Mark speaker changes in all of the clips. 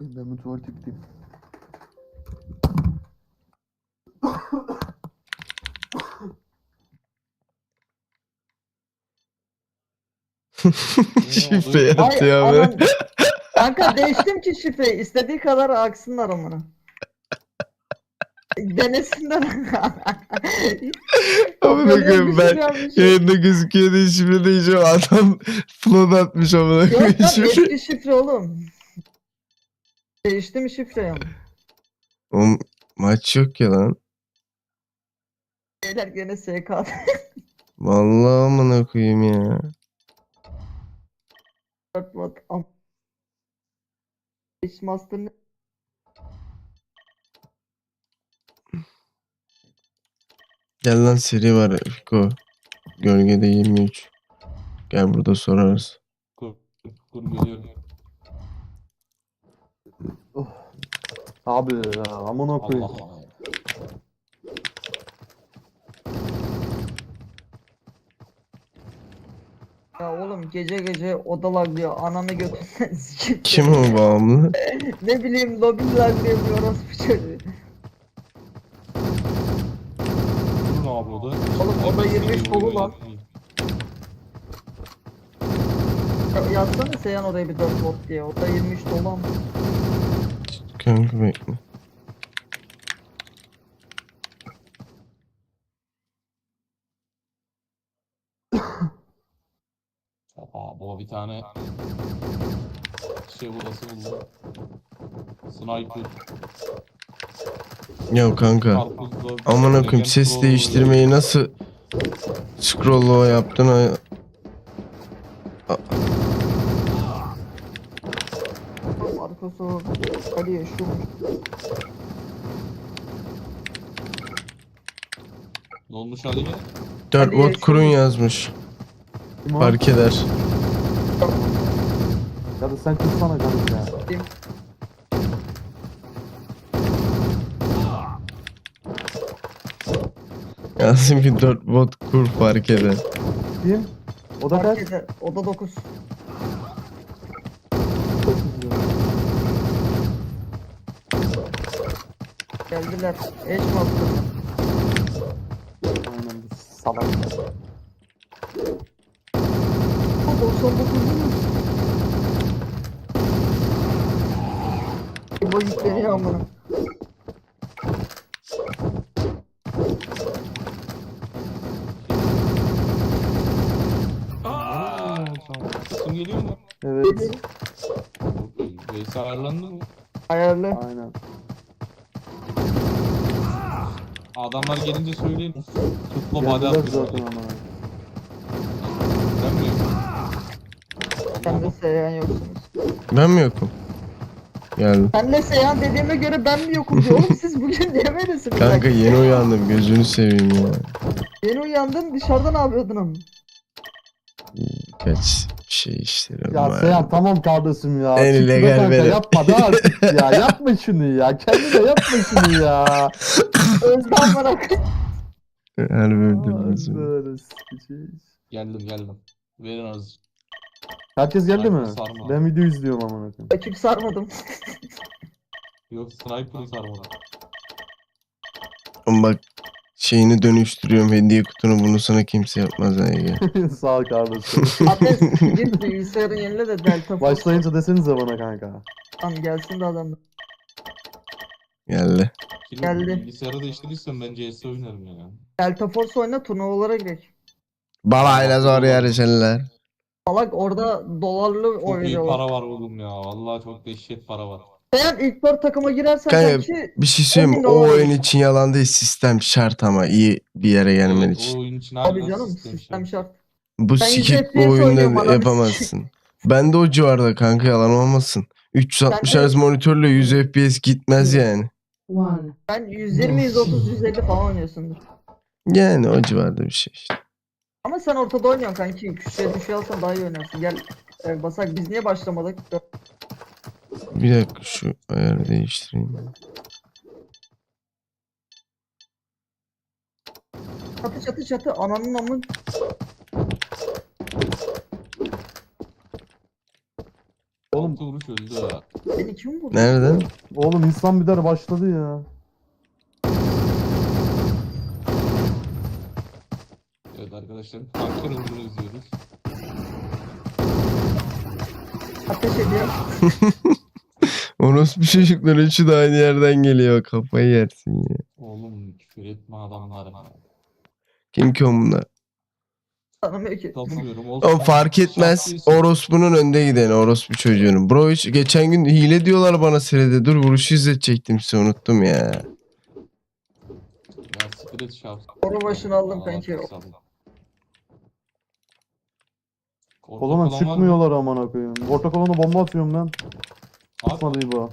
Speaker 1: koyayım ben bir tuvalete gideyim.
Speaker 2: Şifre
Speaker 3: Ay,
Speaker 2: atıyor abi.
Speaker 3: aman. Kanka değiştim ki şifreyi. İstediği kadar aksınlar amına. Denesinler.
Speaker 2: Amına koyayım ben
Speaker 3: şey
Speaker 2: yayında gözüküyor diye şifre diyeceğim. Adam flood atmış amına
Speaker 3: Yok
Speaker 2: koyayım
Speaker 3: lan
Speaker 2: şifre.
Speaker 3: eski şifre oğlum. Değişti mi şifre ya?
Speaker 2: Oğlum maç yok ya lan.
Speaker 3: Beyler gene SK.
Speaker 2: Vallahi amına koyayım ya.
Speaker 3: Dört am. Ice Master ne?
Speaker 2: Gel lan seri var Fiko. Gölgede 23. Gel burada sorarız.
Speaker 4: Kur, kur geliyorum.
Speaker 1: Abi ya amına koyayım.
Speaker 4: Allah Allah.
Speaker 3: Ya oğlum gece gece oda laglıyor. Ananı götünden sikip.
Speaker 2: Kim o bağımlı?
Speaker 3: Ne bileyim lobi laglıyor bir orospu çocuğu.
Speaker 4: Dur ne yapıyordu?
Speaker 3: Oğlum oda 23 dolu lan. Ya- Yazsana Seyhan oraya bir 4 bot diye. Oda 23 dolu ama.
Speaker 2: Kanka bekle.
Speaker 4: Aa baba bir tane şey odası buldu. Sniper.
Speaker 2: Ya kanka.
Speaker 4: Karpuzlu.
Speaker 2: Amına koyayım
Speaker 4: Legend
Speaker 2: ses değiştirmeyi nasıl scroll'la yaptın ha?
Speaker 3: Arkası Ali yaşıyormuş.
Speaker 4: Ne olmuş Ali?
Speaker 2: 4
Speaker 3: Hadi
Speaker 2: bot kurun yazmış.
Speaker 1: O?
Speaker 2: Fark eder.
Speaker 1: Ya da sen kızsana kanka ya.
Speaker 2: Yazdım ki 4 bot kur fark eder.
Speaker 1: Kim? O da kaç?
Speaker 3: Eder. Oda 9. Geldiler. Eş Master.
Speaker 1: Aynen bu salak.
Speaker 3: O 99 mu? Bu yükleniyor amına.
Speaker 4: Sesim geliyor mu?
Speaker 1: Evet.
Speaker 4: Veysel ayarlandı mı?
Speaker 3: Ayarlı.
Speaker 1: Aynen.
Speaker 4: Adamlar gelince söyleyin. Tutma body
Speaker 1: zaten amına.
Speaker 4: Ben mi?
Speaker 3: Sen de Seyhan yoksunuz.
Speaker 2: Ben mi yokum? Geldim.
Speaker 3: Ben de Seyhan dediğime göre ben mi yokum diyor. Oğlum siz bugün niye böylesiniz?
Speaker 2: Kanka yeni uyandım gözünü seveyim ya.
Speaker 3: Yeni uyandın dışarıda ne yapıyordun ama?
Speaker 2: Kaç şey işleri
Speaker 1: Ya
Speaker 2: var.
Speaker 1: Seyhan tamam kardeşim ya.
Speaker 2: En
Speaker 1: be
Speaker 2: illegal
Speaker 1: kanka. Yapma da artık ya. Yapma şunu ya. Kendine yapma şunu ya.
Speaker 3: Özlem bana
Speaker 2: Her bölümde bizim.
Speaker 1: Böyle sikeceğiz.
Speaker 4: Geldim geldim. Verin az.
Speaker 1: Herkes geldi mi?
Speaker 4: Sarma.
Speaker 1: Ben video izliyorum amına koyayım.
Speaker 3: Rakip sarmadım.
Speaker 4: Yok sniper'ı sarmadı.
Speaker 2: Bak şeyini dönüştürüyorum hediye kutunu bunu sana kimse yapmaz ha ya.
Speaker 1: Sağ ol kardeşim.
Speaker 3: Ateş git bilgisayarın yenile de Delta Force.
Speaker 1: Başlayınca desenize bana kanka.
Speaker 3: Tamam gelsin de adamlar.
Speaker 2: Geldi.
Speaker 4: Şimdi
Speaker 3: Geldi.
Speaker 4: bilgisayarı değiştirirsem ben CS oynarım ya.
Speaker 3: Delta Force oyna turnuvalara girek.
Speaker 2: Balayla zor yarışırlar.
Speaker 3: Salak orada dolarlı
Speaker 4: Çok iyi
Speaker 3: oynuyorlar.
Speaker 4: para var oğlum ya. Vallahi çok dehşet para var.
Speaker 3: Seyhan ilk dört takıma girersen
Speaker 2: Kanka,
Speaker 3: sanki
Speaker 2: Bir şey söyleyeyim mi? O oyun
Speaker 3: olur.
Speaker 2: için yalan değil. Sistem şart ama iyi bir yere gelmen
Speaker 4: Evet,
Speaker 2: için.
Speaker 4: o oyun için
Speaker 3: Tabii
Speaker 4: harbiden
Speaker 3: canım
Speaker 4: sistem
Speaker 3: sistem şart.
Speaker 2: Bu
Speaker 3: Ben
Speaker 2: sikik bu
Speaker 3: oynuyorum,
Speaker 2: oyunda yapamazsın. Ben de o civarda kanka yalan olmasın. 360
Speaker 3: Ben de-
Speaker 2: Hz monitörle 100 FPS gitmez yani.
Speaker 5: One.
Speaker 3: Ben 120, 130, 150 falan oynuyorsundur.
Speaker 2: Yani o civarda bir şey işte.
Speaker 3: Ama sen ortada oynuyorsun kanki. Küçüğe düşüyor alsan daha iyi oynarsın. Gel e, basak biz niye başlamadık?
Speaker 2: Bir dakika şu ayarı değiştireyim.
Speaker 3: Çatı çatı çatı ananın amın.
Speaker 1: Oğlum
Speaker 4: 6 vuruş öldü ha.
Speaker 3: Beni kim vurdu?
Speaker 2: Nereden?
Speaker 1: Oğlum insan bir der başladı ya.
Speaker 4: Evet arkadaşlar. Kanker ömrünü izliyoruz.
Speaker 3: Ateş ediyor.
Speaker 2: Orospu çocuklar üçü de aynı yerden geliyor. Kafayı yersin ya.
Speaker 4: Oğlum küfür etme adamlara.
Speaker 2: Kim ki o bunlar?
Speaker 3: Tanımıyor ki.
Speaker 4: Tanımıyorum.
Speaker 2: Oğlum fark etmez. Orospu'nun önde gideni. Orospu çocuğunun. Bro hiç geçen gün hile diyorlar bana seride. Dur vuruşu izletecektim size unuttum ya.
Speaker 4: Ya siktir et şahs.
Speaker 3: Boru başını aldım kanki.
Speaker 4: mı?
Speaker 1: çıkmıyorlar amına koyayım. Orta kolona bomba atıyorum ben. Atmadı bu.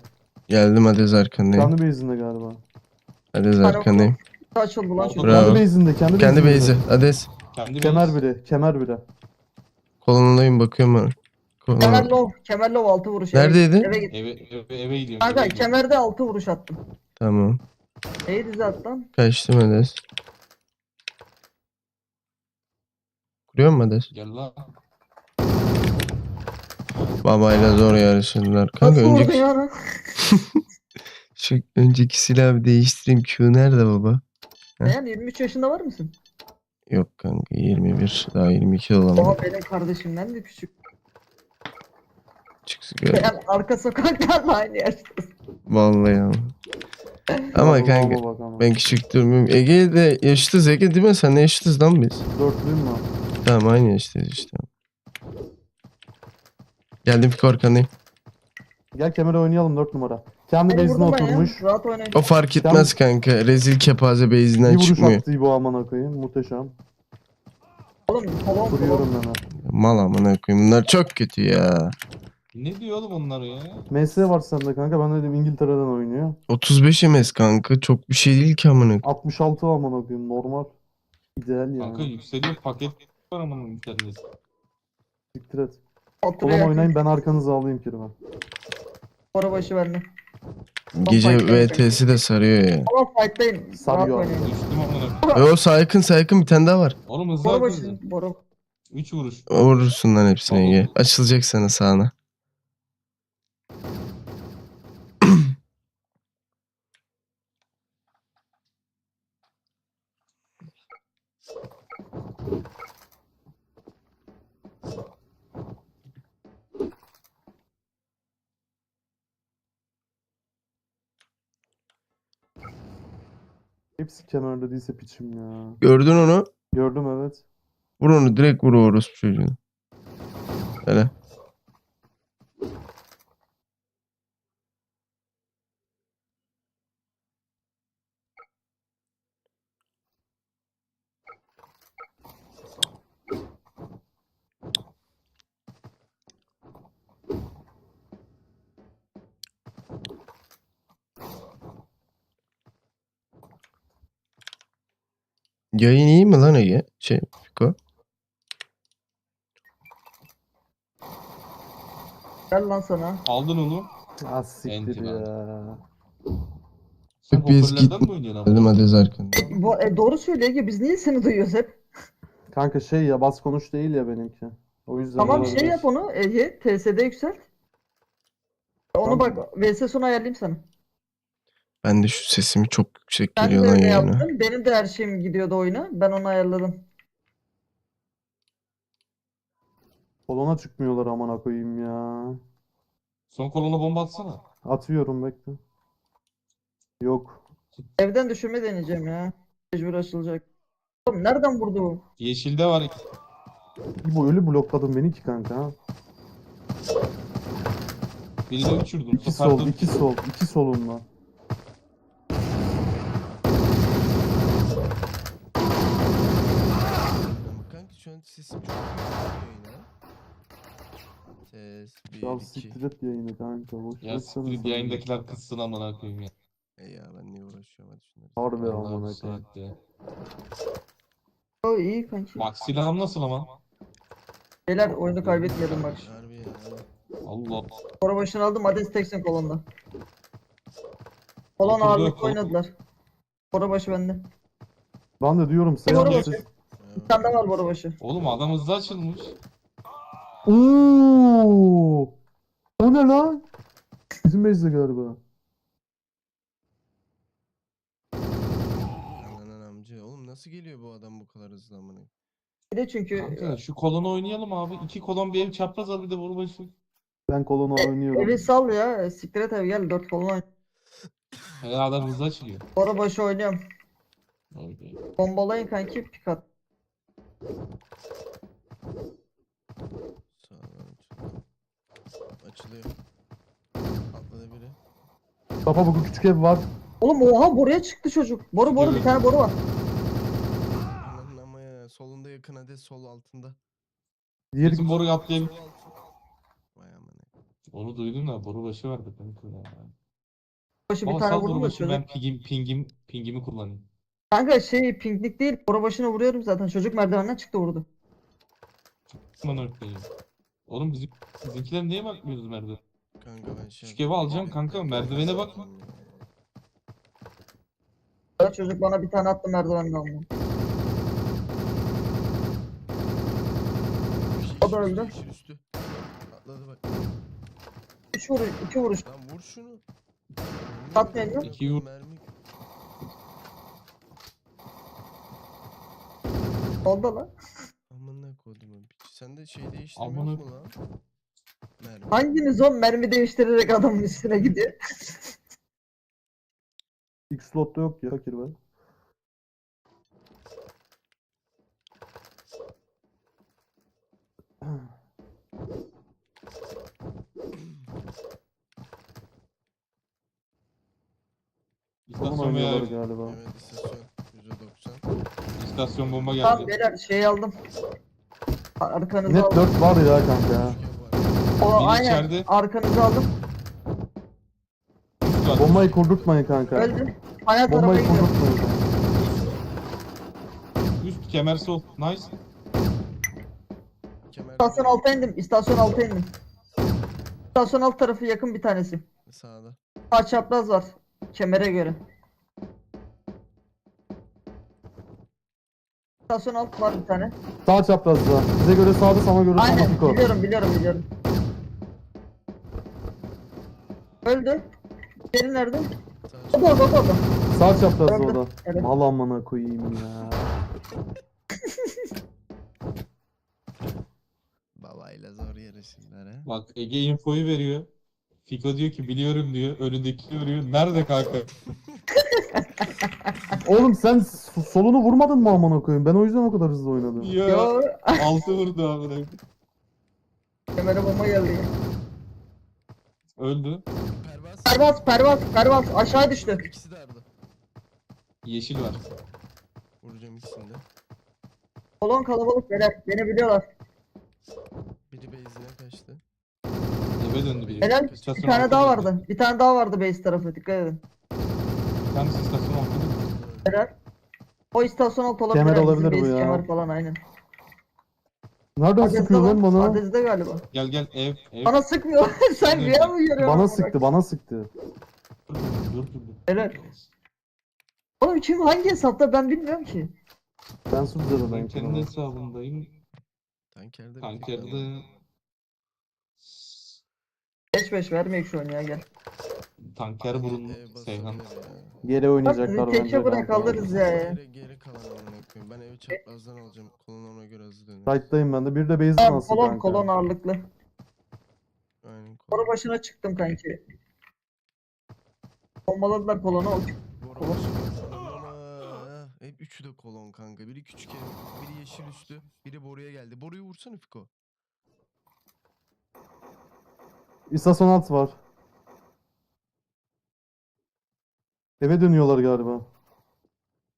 Speaker 2: Geldim Hades arkandayım.
Speaker 1: Kendi base'inde galiba.
Speaker 2: Hades
Speaker 3: Alo.
Speaker 2: arkandayım.
Speaker 3: Açıldı lan şu.
Speaker 4: Bravo.
Speaker 1: Kendi base'inde, kendi
Speaker 2: Kendi
Speaker 1: base'inde.
Speaker 2: base'i. Hades.
Speaker 4: kendi
Speaker 1: Kemer biri, kemer biri.
Speaker 2: Kolonundayım bakıyorum ben.
Speaker 3: Kemer
Speaker 2: Kolona.
Speaker 3: low. Kemer low 6 vuruş.
Speaker 2: Neredeydi?
Speaker 3: Eve, eve git.
Speaker 4: Eve, eve, eve gidiyorum.
Speaker 3: Kanka
Speaker 4: eve gidiyorum.
Speaker 3: kemerde 6 vuruş attım.
Speaker 2: Tamam.
Speaker 3: İyi dizi at lan.
Speaker 2: Kaçtım Hades. Kuruyor mu Hades?
Speaker 4: Gel lan.
Speaker 2: Babayla zor yarışırlar. Kanka
Speaker 3: Nasıl
Speaker 2: önceki,
Speaker 3: ya?
Speaker 2: şu önceki silahı bir değiştireyim. Q nerede baba? Heh.
Speaker 3: Sen 23 yaşında var mısın?
Speaker 2: Yok kanka 21 daha 22 olamadım.
Speaker 3: Oha benim kardeşimden de küçük.
Speaker 2: Çık sigara.
Speaker 3: Yani arka sokaklarla aynı yaştasın.
Speaker 2: Vallahi ama. Ama
Speaker 1: Baba,
Speaker 2: kanka
Speaker 1: baba
Speaker 2: ben küçük durmuyorum. Ege de yaşıtız Ege değil mi? Sen ne yaşıtız lan biz?
Speaker 1: Dörtlüyüm mü?
Speaker 2: Tamam aynı yaştayız işte. Geldim Fiko arkandayım.
Speaker 1: Gel kemere oynayalım 4 numara. Kendi
Speaker 3: ben
Speaker 1: oturmuş.
Speaker 3: Rahat oynayın.
Speaker 2: O fark etmez kanka. Rezil kepaze
Speaker 1: Bir
Speaker 2: base'inden
Speaker 1: vuruş
Speaker 2: çıkmıyor.
Speaker 1: attı bu amına koyayım. Muhteşem.
Speaker 3: Oğlum kolon
Speaker 1: Vuruyorum
Speaker 3: kolon.
Speaker 1: hemen.
Speaker 2: Mal amına koyayım. Bunlar çok kötü ya.
Speaker 4: Ne diyor oğlum onlar ya?
Speaker 1: MS var sende kanka. Ben dedim İngiltere'den oynuyor.
Speaker 2: 35 MS kanka. Çok bir şey değil ki amına.
Speaker 1: 66 amına koyayım. Normal. İdeal yani.
Speaker 4: Kanka yükseliyor paket var ama internette.
Speaker 1: Siktir et.
Speaker 3: Oturuyor.
Speaker 1: Kolon oynayın ben arkanızı alayım kirime.
Speaker 3: Boru başı bende.
Speaker 2: Gece. VTS'i de sarıyor ya.
Speaker 3: Ama fight'tayım. Rahat
Speaker 1: Sarıyor.
Speaker 3: oynayın.
Speaker 4: Düştüm amına.
Speaker 2: E o saykın saykın bir tane daha var.
Speaker 4: Oğlum hızlı
Speaker 3: Boru
Speaker 4: hareket
Speaker 3: başı. Boru.
Speaker 4: 3 vuruş.
Speaker 2: Vurursun lan hepsine. Ege. Açılacak sana sağına.
Speaker 1: Hepsi kemerde değilse piçim ya.
Speaker 2: Gördün onu.
Speaker 1: Gördüm evet.
Speaker 2: Vur onu direkt vur o orospu çocuğunu. Hele. Yayın iyi mi lan Ege? Şey, Fiko.
Speaker 3: Gel lan sana.
Speaker 4: Aldın onu.
Speaker 1: Ah siktir
Speaker 4: Enti
Speaker 1: ya.
Speaker 4: Sen
Speaker 2: biz
Speaker 4: hoparlörden mi oynuyorsun?
Speaker 2: Hades arkanda.
Speaker 3: Bu, e, doğru söylüyor ki biz niye seni duyuyoruz hep?
Speaker 1: Kanka şey ya bas konuş değil ya benimki. O yüzden
Speaker 3: Tamam
Speaker 1: olabilir.
Speaker 3: şey yap onu. Ege TSD yükselt. Onu
Speaker 1: Tamam.
Speaker 3: bak VS sonu ayarlayayım sana.
Speaker 2: Ben de şu sesimi çok yüksek
Speaker 3: Ben
Speaker 2: geliyor lan
Speaker 3: öyle
Speaker 2: yayına.
Speaker 3: yaptım. Benim de her şeyim gidiyordu oyuna. Ben onu ayarladım.
Speaker 1: Kolona çıkmıyorlar amına koyayım ya.
Speaker 4: Son kolona bomba atsana.
Speaker 1: Atıyorum bekle. Yok.
Speaker 3: Evden düşürme deneyeceğim ya. Mecbur açılacak. Oğlum nereden vurdu bu?
Speaker 4: Yeşilde var.
Speaker 1: Bu ölü blokladın beni ki kanka.
Speaker 4: Birini uçurdum.
Speaker 1: İki sol, iki sol, iki solunla.
Speaker 2: Kanka an sesim çok yayına. Ses 1
Speaker 1: Ya
Speaker 2: 2.
Speaker 1: siktir et yayını kanka. Boş
Speaker 4: Ya siktir yayındakiler kızsın amına koyayım ya.
Speaker 2: E ya ben niye uğraşıyorum hadi şunları.
Speaker 1: Harbi
Speaker 4: Allah
Speaker 1: amına
Speaker 4: bu
Speaker 1: koyayım.
Speaker 4: saatte.
Speaker 3: O iyi kanki.
Speaker 4: Bak silahım nasıl ama?
Speaker 3: Beyler oyunu kaybetmedim bak.
Speaker 2: Harbi ya.
Speaker 4: Allah.
Speaker 3: Sonra başını aldım Hades teksin kolonda. Kolon
Speaker 4: Oturdu,
Speaker 3: oynadılar. Sonra başı bende.
Speaker 1: Ben de diyorum
Speaker 3: Doğru
Speaker 1: sen
Speaker 3: bakıyor. Bir tane var boru başı.
Speaker 4: Oğlum adam hızlı açılmış.
Speaker 1: Ooo! o ne lan? Bizim base'de galiba.
Speaker 6: Anan amca. Oğlum nasıl geliyor bu adam bu kadar hızlı amına?
Speaker 3: Bir de çünkü
Speaker 4: Kanka şu kolonu oynayalım abi. İki kolon bir ev çapraz al bir de vur başı.
Speaker 1: Ben kolonu oynuyorum.
Speaker 3: evi sal ya. Siktir et ev gel 4 kolon.
Speaker 4: Her adam hızlı açılıyor.
Speaker 3: Sonra başı oynuyorum.
Speaker 4: Okey.
Speaker 3: Bombalayın kanki pik at.
Speaker 6: Sağdan açılıyor. Açılıyor. Atladı biri.
Speaker 1: Baba bu küçük ev var.
Speaker 3: Oğlum oha boruya çıktı çocuk. Boru boru bir tane boru var.
Speaker 6: Ananın ama ya. Solunda yakın hadi sol altında.
Speaker 1: Diğeri
Speaker 4: Bizim.
Speaker 6: Sol altı. Vay amına.
Speaker 4: Onu duydum da boru başı vardı kanka ya.
Speaker 3: Başı bir
Speaker 4: Ama
Speaker 3: tane
Speaker 4: sal
Speaker 3: vurdu
Speaker 4: boru başı
Speaker 3: çocuk.
Speaker 4: ben pingim, pingim, pingimi kullanayım.
Speaker 3: Kanka şey pinklik değil. Boru başına vuruyorum zaten. Çocuk merdivenden çıktı vurdu.
Speaker 4: Aman örtmeyin. Oğlum bizim, bizimkiler niye bakmıyoruz merdiven?
Speaker 6: Kanka ben şey
Speaker 4: evi alacağım kanka, merdivene bak.
Speaker 3: Ya çocuk bana bir tane attı merdivenden aldı. O da öldü.
Speaker 6: Yeşil üstü. Atladı bak.
Speaker 3: 3 vuruş, 2 vuruş.
Speaker 6: Lan vur şunu.
Speaker 3: Atmayın lan.
Speaker 4: İki vur.
Speaker 6: Mermi.
Speaker 3: Oldu lan.
Speaker 6: Amına koydum. Sen de şey değiştirmiyor
Speaker 4: Amına-
Speaker 6: mu lan? Mermi.
Speaker 3: Hanginiz o mermi değiştirerek adamın üstüne gidiyor?
Speaker 1: ilk slotta yok ya fakir ben. Kolon
Speaker 4: İstasyon veya
Speaker 1: oynuyorlar galiba.
Speaker 6: Evet istasyon. %90.
Speaker 4: istasyon bomba
Speaker 3: Tamam
Speaker 4: geldi.
Speaker 3: beyler şey aldım. Arkanızı
Speaker 1: Net
Speaker 3: aldım.
Speaker 1: 4 var ya kanka.
Speaker 6: Var.
Speaker 3: O
Speaker 4: Biri
Speaker 3: aynen.
Speaker 4: içeride.
Speaker 3: Arkanızı aldım.
Speaker 4: Üst var.
Speaker 1: Bombayı kurdurtmayın kanka.
Speaker 3: Öldü. Hayat arabaya
Speaker 1: Bombayı
Speaker 3: gidiyor.
Speaker 1: kurdurtmayın kanka.
Speaker 4: Üst kemer sol. Nice.
Speaker 6: Kemer
Speaker 3: İstasyon alta indim. İstasyon alta indim. İstasyon alt tarafı yakın bir tanesi.
Speaker 6: sağda.
Speaker 3: Sağ çapraz var. Kemere göre. İstasyon alt var bir tane.
Speaker 1: Sağ çaprazda. Bize göre sağda sana göre
Speaker 3: Aynen biliyorum biliyorum biliyorum. Öldü. Diğeri nerede? Da orada o da orada.
Speaker 1: Sağ çaprazda
Speaker 3: Öldü.
Speaker 1: o da.
Speaker 3: Evet.
Speaker 1: Mal amına koyayım ya.
Speaker 6: Babayla zor yarışırlar ha.
Speaker 4: Bak Ege infoyu veriyor. Fiko diyor ki biliyorum diyor. Önündeki vuruyor. Nerede kanka?
Speaker 1: Oğlum sen solunu vurmadın mı amına koyayım? Ben o yüzden o kadar hızlı oynadım.
Speaker 4: Ya.
Speaker 3: Yo.
Speaker 4: Altı vurdu abi.
Speaker 3: Kemere bomba geldi.
Speaker 4: Öldü.
Speaker 6: Pervaz.
Speaker 3: Pervaz pervaz pervaz aşağı düştü.
Speaker 6: İkisi de arada.
Speaker 4: Yeşil var.
Speaker 6: Vuracağım ikisini de.
Speaker 3: Kolon kalabalık beyler. Beni biliyorlar.
Speaker 6: Biri base'ine kaçtı.
Speaker 4: Eve döndü biri.
Speaker 3: Helal. Bir tane daha vardı. Bir tane daha vardı base tarafı. Dikkat edin.
Speaker 4: Bir tanesi
Speaker 3: Berar. O istasyon altı olabilir.
Speaker 1: Kemer olabilir bu ya.
Speaker 3: Kemer falan aynen.
Speaker 1: Nereden sıkıyor lan bana?
Speaker 3: Adresde galiba.
Speaker 4: Gel gel ev ev.
Speaker 3: Bana sıkmıyor. Sen bir yer mi görüyorsun?
Speaker 1: Bana sıktı bana sıktı.
Speaker 4: Dur dur
Speaker 3: Oğlum kim hangi hesapta ben bilmiyorum ki.
Speaker 1: Ben sunucuda da
Speaker 4: ben.
Speaker 1: Ben
Speaker 4: kendi hesabımdayım.
Speaker 6: Tankerde.
Speaker 4: Tankerde.
Speaker 3: 5 5 vermeyek şu oyunu ya gel.
Speaker 4: Tanker
Speaker 6: burun
Speaker 4: Seyhan.
Speaker 1: Geri oynayacaklar
Speaker 3: Bak, sizi
Speaker 1: bence.
Speaker 3: tekke bırak
Speaker 1: kanka.
Speaker 3: ya.
Speaker 6: Geri, geri kalan. Ben evi çaprazdan alacağım. Kolon ona göre hazırlanıyor.
Speaker 1: Sight'tayım ben de. Bir de base'den
Speaker 3: Tamam
Speaker 1: alsın
Speaker 3: kolon
Speaker 1: kanka.
Speaker 3: kolon ağırlıklı.
Speaker 6: Aynen kolon.
Speaker 3: Sonra başına çıktım kanki. Bombaladılar kolonu. o kolon.
Speaker 6: Aa, Hep üçü de kolon kanka. Biri küçük ev, biri yeşil üstü, biri boruya geldi. Boruyu vursana Fiko.
Speaker 1: İstasyon alt var. Eve dönüyorlar galiba.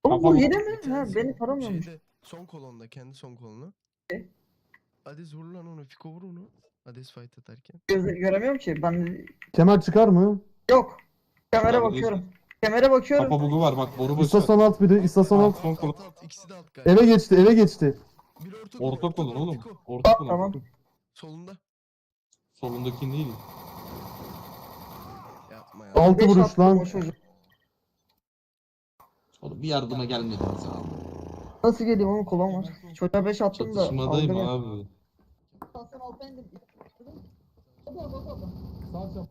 Speaker 3: Oğlum bu
Speaker 4: Kafam-
Speaker 3: yine mi? Ha beni taramıyormuş.
Speaker 6: Şeyde, son kolonda, kendi son kolonu.
Speaker 3: E?
Speaker 6: Hades vur lan onu, Fiko vur onu. Hades fight atarken.
Speaker 3: Göze, göremiyorum ki. Ben
Speaker 1: Kemer çıkar mı?
Speaker 3: yok. Kamera
Speaker 4: Abi,
Speaker 3: bakıyorum. Kamera bakıyorum.
Speaker 4: Kafa bugu var bak boru başı.
Speaker 1: İstasyon alt biri, istasyon alt.
Speaker 4: Son kolon.
Speaker 6: Alt alt, ikisi de alt galiba.
Speaker 1: Eve geçti, eve geçti.
Speaker 6: Bir orta,
Speaker 4: Orta kolon oğlum.
Speaker 6: Fiko.
Speaker 4: Orta kolon.
Speaker 3: Tamam.
Speaker 6: Solunda.
Speaker 4: Solundaki değil.
Speaker 6: Yapma ya.
Speaker 1: Altı
Speaker 3: Beş
Speaker 1: vuruş
Speaker 3: attım
Speaker 1: lan.
Speaker 3: çocuk.
Speaker 4: Oğlum bir yardıma gelmediniz abi.
Speaker 3: Nasıl geleyim oğlum kolon var. Çocuğa 5 attım da.
Speaker 4: Çatışmadayım
Speaker 3: aldı
Speaker 4: abi.
Speaker 1: Sağ çap.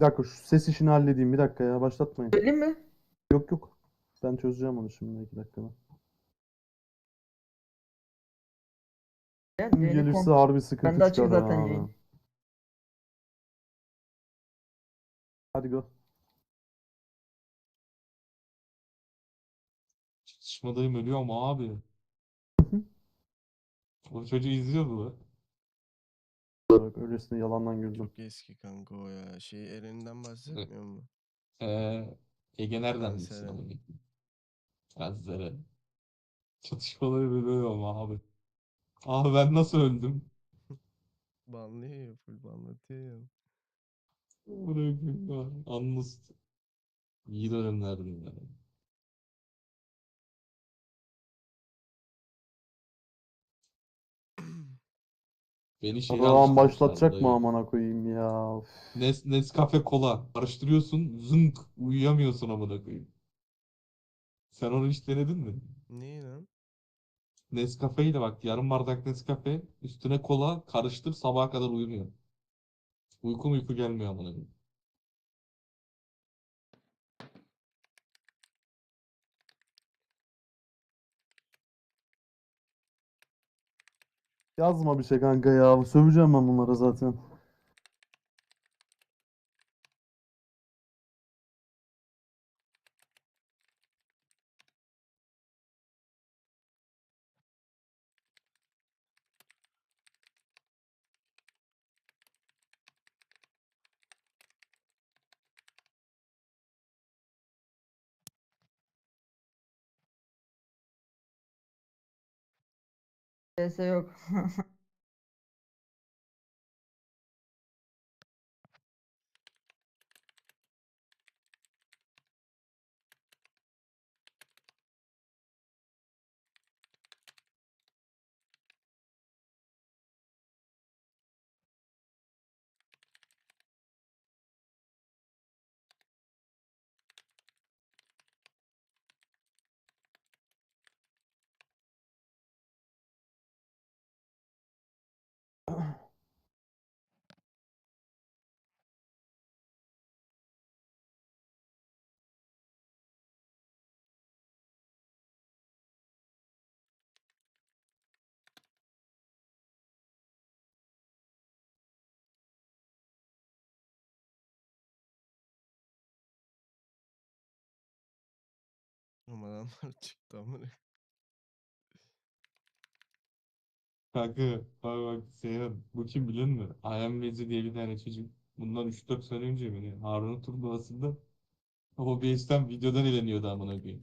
Speaker 1: Bir dakika şu ses işini halledeyim. Bir dakika ya başlatmayın.
Speaker 3: Söyleyeyim mi?
Speaker 1: Yok yok. Ben çözeceğim onu şimdi iki dakikada.
Speaker 3: Ya,
Speaker 1: Kim
Speaker 3: yeni
Speaker 1: gelirse
Speaker 3: kom-
Speaker 1: harbi sıkıntı
Speaker 3: Bende açık
Speaker 1: çıkar
Speaker 3: zaten
Speaker 1: ha.
Speaker 3: yayın.
Speaker 1: Hadi go.
Speaker 4: Çatışmadayım ölüyorum abi. O çocuğu izliyordu lan.
Speaker 1: Bak öylesine yalandan güldüm.
Speaker 2: Çok eski kanka o ya. Şey Eren'den bahsetmiyor mu?
Speaker 4: Ee, Ege nereden bilsin
Speaker 2: Seren.
Speaker 4: onu? Gazları. Çatışmaları ölüyorum abi. Abi ben nasıl öldüm?
Speaker 2: Banlıyor ya full banlatıyor ya.
Speaker 4: Bırakın ya. Anlust. İyi dönemlerdi ya. Beni şey
Speaker 1: Adam başlatacak mı amına koyayım ya?
Speaker 4: Nes Nescafe kola. Karıştırıyorsun. Zınk. Uyuyamıyorsun amına koyayım. Sen onu hiç denedin mi?
Speaker 2: Neyi lan?
Speaker 4: Nescafe'yi de bak yarım bardak Nescafe üstüne kola karıştır sabaha kadar uyumuyor. Uyku uyku gelmiyor amına koyayım.
Speaker 1: Yazma bir şey kanka ya. Söveceğim ben bunlara zaten.
Speaker 3: CS yok.
Speaker 2: Ama adamlar çıktı amına.
Speaker 4: Kanka bak bak Seyhan bu kim biliyor musun? Ayhan Bezi diye bir tane çocuk. Bundan 3-4 sene önce mi ne? Harun'un turnuvasında OBS'ten videodan eğleniyordu amına koyayım.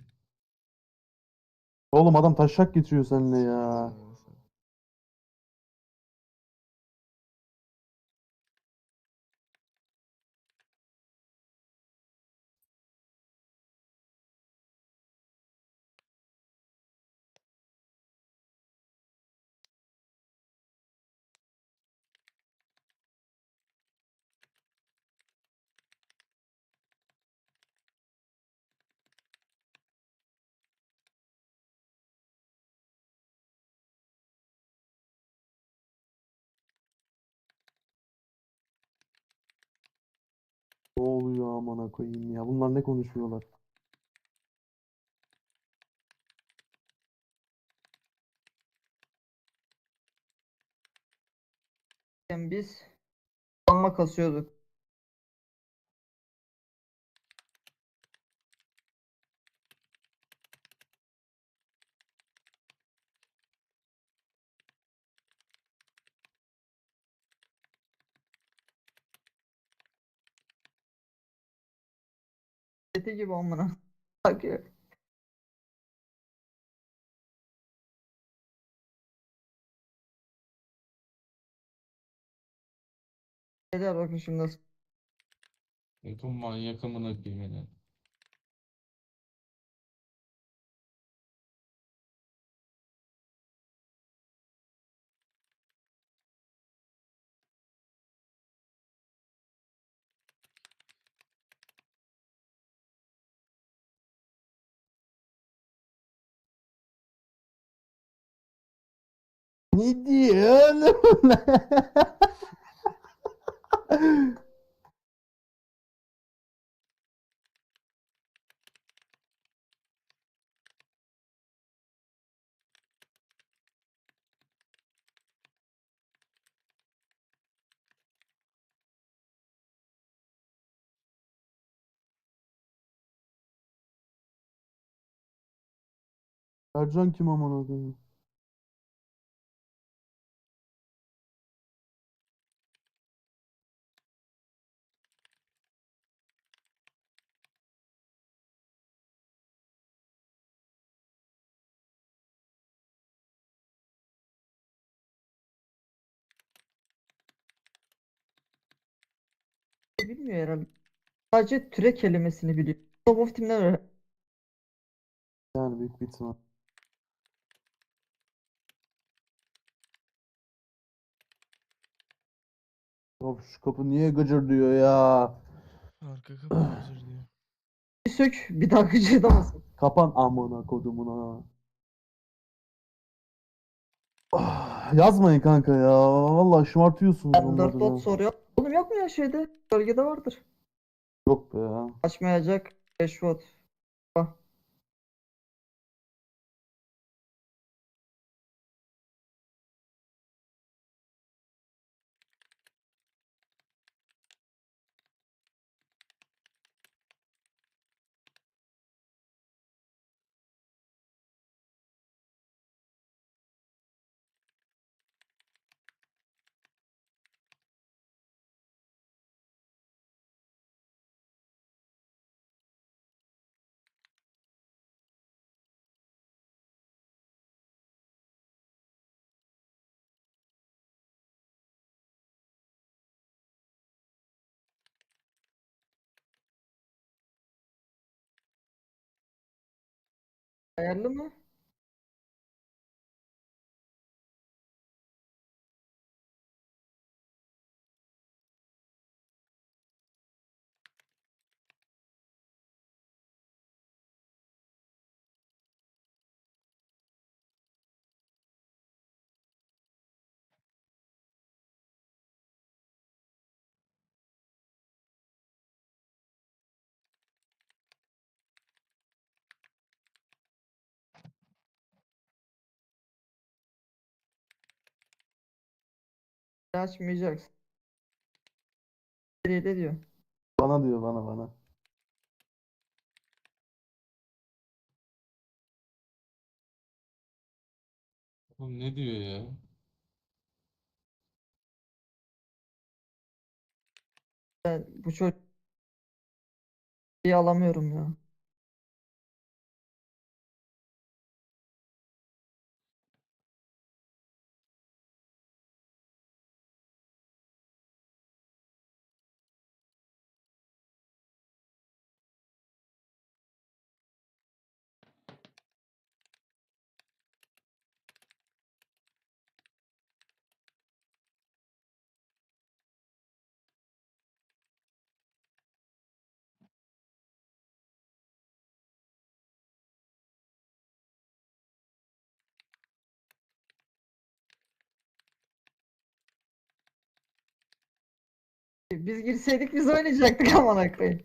Speaker 1: Oğlum adam taşak geçiyor seninle ya. Ne oluyor amına koyayım ya? Bunlar ne konuşuyorlar?
Speaker 3: Biz alma kasıyorduk. Seti gibi amına. Bakıyor. Eder bakın şimdi nasıl.
Speaker 4: Eton manyak amına
Speaker 1: Ne diyorsun? Ercan kim amına koyayım?
Speaker 3: Bilmiyor herhalde. Sadece türe kelimesini biliyor. Top of Team'den öyle.
Speaker 1: Yani büyük bir ihtimal. Of şu kapı niye gıcır diyor ya?
Speaker 2: Arka kapı özür diyor.
Speaker 3: Bir sök bir daha gıcırdamasın.
Speaker 1: Kapan amına kodumuna. Ah, yazmayın kanka ya. Vallahi şımartıyorsunuz
Speaker 3: Ben
Speaker 1: onları
Speaker 3: 4
Speaker 1: ya.
Speaker 3: bot soruyor. Oğlum yok mu ya şeyde? Bölgede vardır.
Speaker 1: Yok be ya.
Speaker 3: Açmayacak 5 Ayarlı mı? Açmayacaksın. Nerede diyor.
Speaker 1: Bana diyor bana bana.
Speaker 4: Oğlum ne diyor ya?
Speaker 3: Ben bu çocuk iyi alamıyorum ya. Biz girseydik biz oynayacaktık amına koyayım.